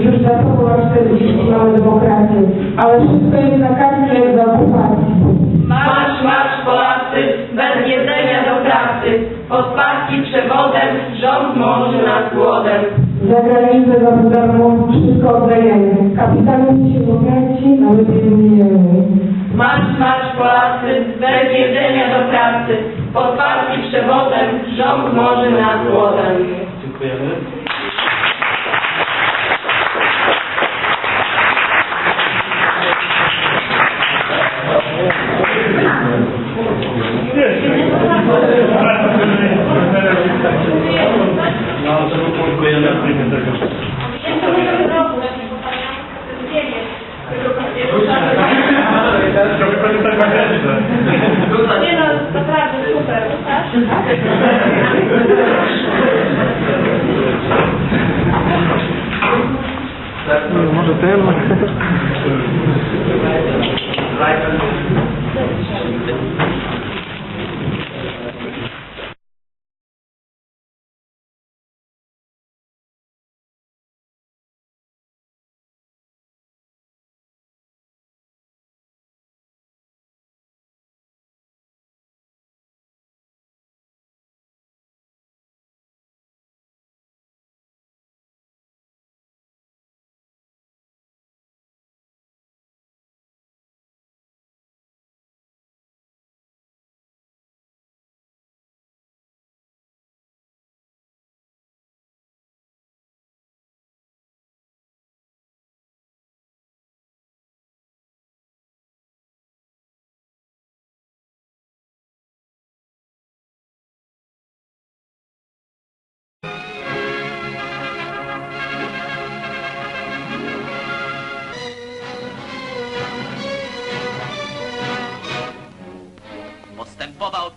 Już zachował 40 małe demokracje, ale wszystko jest na jak za okupacji. Marsz, marsz Polacy, bez jedzenia do pracy, pod partii przewodem, rząd może nas głodem. Za granicę za darmo wszystko oddajemy. Kapitalizm się pokręci, a my pieniądzujemy. Marsz, marsz Polacy, bez jedzenia do pracy, pod partii przewodem, rząd może nas głodem. Dziękujemy. Może ten? Postępowa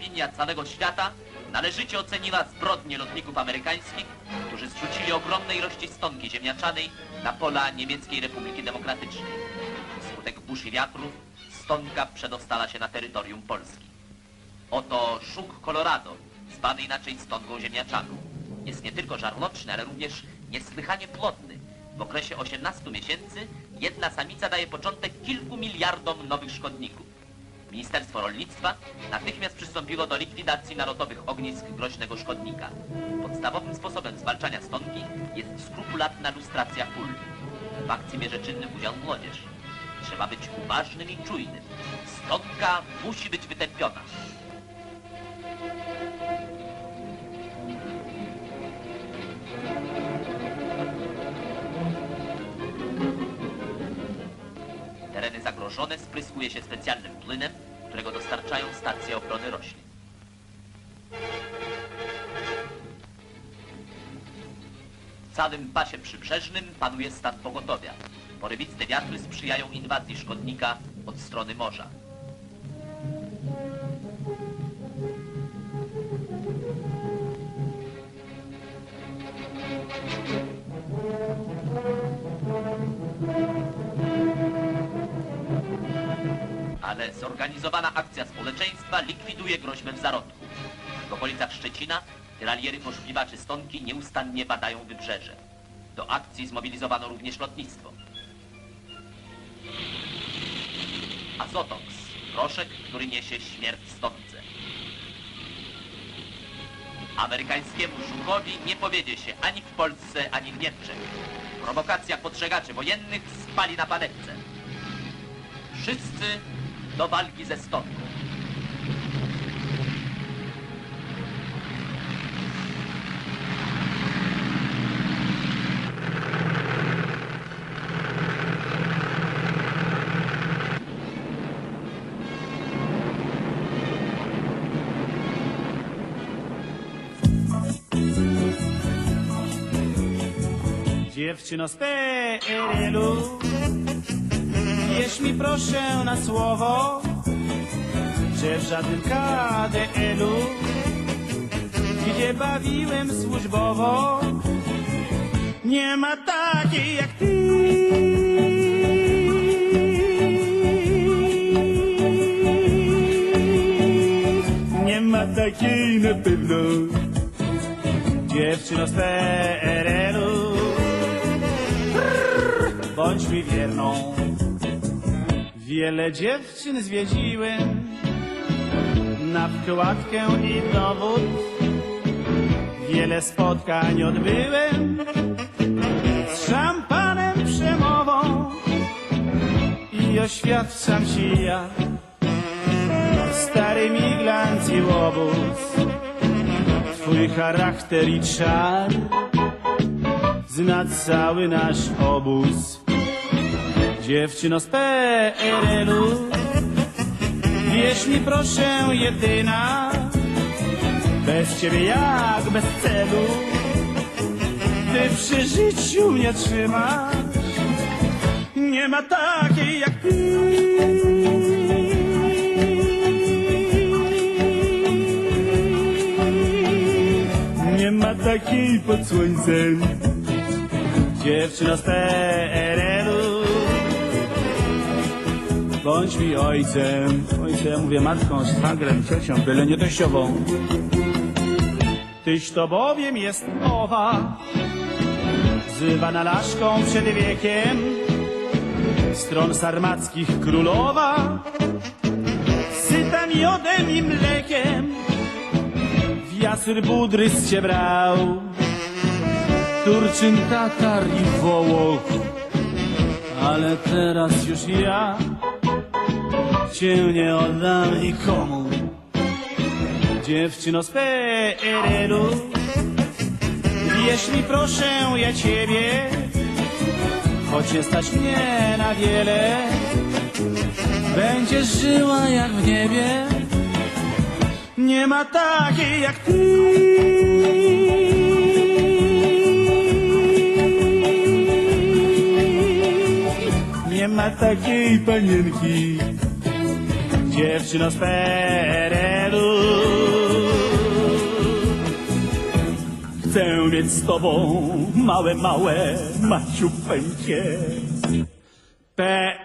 opinia całego świata należycie oceniła zbrodnie lotników amerykańskich, którzy zrzucili ogromne ilości stonki ziemniaczanej na pola Niemieckiej Republiki Demokratycznej. Wskutek burz i wiatrów stonka przedostała się na terytorium Polski. Oto szuk Colorado, zwany inaczej stonką ziemniaczaną. Jest nie tylko żarłoczny, ale również niesłychanie plodny. W okresie 18 miesięcy jedna samica daje początek kilku miliardom nowych szkodników. Ministerstwo Rolnictwa natychmiast przystąpiło do likwidacji nalotowych ognisk groźnego szkodnika. Podstawowym sposobem zwalczania stonki jest skrupulatna lustracja pól. W akcji bierze czynny udział młodzież. Trzeba być uważnym i czujnym. Stonka musi być wytępiona. Zagrożone spryskuje się specjalnym płynem, którego dostarczają stacje ochrony roślin. W całym pasie przybrzeżnym panuje stan pogotowia. Porywiste wiatry sprzyjają inwazji szkodnika od strony morza. Zorganizowana akcja społeczeństwa likwiduje groźbę w zarodku. W okolicach Szczecina tyraliery poszukiwaczy stonki nieustannie badają wybrzeże. Do akcji zmobilizowano również lotnictwo. Azotoks, proszek, który niesie śmierć stonce. Amerykańskiemu żukowi nie powiedzie się ani w Polsce, ani w Niemczech. Prowokacja podżegaczy wojennych spali na panewce. Wszyscy do walki ze stonką. Dziewczyno z PRL-u Wierz mi proszę na słowo Że w żadnym KDL-u Gdzie bawiłem służbowo. Nie ma takiej jak ty. Nie ma takiej na pewno. Dziewczyno z PRL-u bądź mi wierną. Wiele dziewczyn zwiedziłem na wkładkę i dowód. Wiele spotkań odbyłem z szampanem przemową i oświadczam ci ja, stary miglanc i łobuz, twój charakter i czar zna cały nasz obóz. Dziewczyno z PRL-u, wierz mi proszę jedyna, bez ciebie jak bez celu, ty przy życiu mnie trzymasz, nie ma takiej jak ty. Nie ma takiej pod słońcem, dziewczyno z PRL-u. Bądź mi ojcem, ojcem, mówię matką, szwagrem, ciocią, byle nie teściową. Tyś to bowiem jest owa, zwana laszką przed wiekiem, stron sarmackich królowa, syta miodem i mlekiem, w jasy budrys cię brał, Turczyn, Tatar i Wołoch, ale teraz już ja cię nie oddam nikomu. Dziewczyno z PRL-u, mi proszę ja ciebie, choć nie stać mnie na wiele, będziesz żyła jak w niebie, nie ma takiej jak ty. Nie ma takiej panienki, dziewczyno z PRL-u. Chcę mieć z tobą małe, małe maciupeńkie PRL-ki.